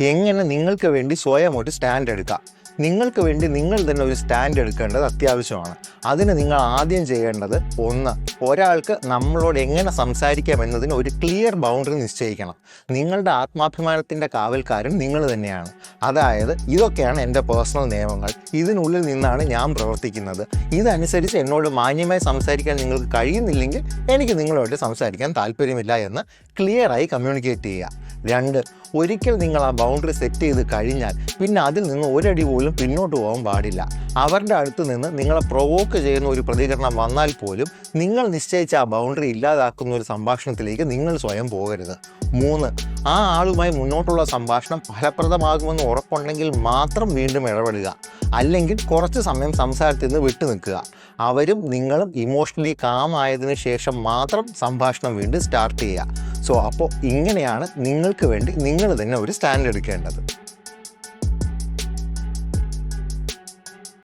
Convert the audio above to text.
എങ്ങനെ നിങ്ങൾക്ക് വേണ്ടി സ്വയമായിട്ട് സ്റ്റാൻഡ് എടുക്കാം? നിങ്ങൾക്ക് വേണ്ടി നിങ്ങൾ തന്നെ ഒരു സ്റ്റാൻഡ് എടുക്കേണ്ടത് അത്യാവശ്യമാണ്. അതിന് നിങ്ങൾ ആദ്യം ചെയ്യേണ്ടത് ഒന്ന് ഒരാൾക്ക് നമ്മളോട് എങ്ങനെ സംസാരിക്കാം എന്നതിന് ഒരു ക്ലിയർ ബൗണ്ടറി നിശ്ചയിക്കണം. നിങ്ങളുടെ ആത്മാഭിമാനത്തിന്റെ കാവൽക്കാരൻ നിങ്ങൾ തന്നെയാണ്. അതായത് ഇതൊക്കെയാണ് എന്റെ പേഴ്സണൽ നിയമങ്ങൾ. ഇതിനുള്ളിൽ നിന്നാണ് ഞാൻ പ്രവർത്തിക്കുന്നത്. ഇതനുസരിച്ച് എന്നോട് മാന്യമായി സംസാരിക്കാൻ നിങ്ങൾക്ക് കഴിയുന്നില്ലെങ്കിൽ എനിക്ക് നിങ്ങളോട് സംസാരിക്കാൻ താല്പര്യമില്ല എന്ന് ക്ലിയറായി കമ്മ്യൂണിക്കേറ്റ് ചെയ്യുക. രണ്ട് ഒരിക്കൽ നിങ്ങൾ ആ ബൗണ്ടറി സെറ്റ് ചെയ്ത് കഴിഞ്ഞാൽ പിന്നെ അതിൽ നിന്ന് ഒരടി പോലും പിന്നോട്ട് പോകാൻ പാടില്ല. അവരുടെ അടുത്ത് നിന്ന് നിങ്ങളെ പ്രൊവോക്ക് ചെയ്യുന്ന ഒരു പ്രതികരണം വന്നാൽ പോലും നിങ്ങൾ നിശ്ചയിച്ച ആ ബൗണ്ടറി ഇല്ലാതാക്കുന്ന ഒരു സംഭാഷണത്തിലേക്ക് നിങ്ങൾ സ്വയം പോകരുത്. മൂന്ന് ആ ആളുമായി മുന്നോട്ടുള്ള സംഭാഷണം ഫലപ്രദമാകുമെന്ന് ഉറപ്പുണ്ടെങ്കിൽ മാത്രം വീണ്ടും ഇടപെടുക. അല്ലെങ്കിൽ കുറച്ച് സമയം സംസാരത്തിൽ നിന്ന് വിട്ടു നിൽക്കുക. അവരും നിങ്ങളും ഇമോഷണലി കാം ആയതിനു ശേഷം മാത്രം സംഭാഷണം വീണ്ടും സ്റ്റാർട്ട് ചെയ്യുക. സോ അപ്പോൾ ഇങ്ങനെയാണ് നിങ്ങൾക്ക് വേണ്ടി നിങ്ങൾ തന്നെ ഒരു സ്റ്റാൻഡ് എടുക്കേണ്ടത്.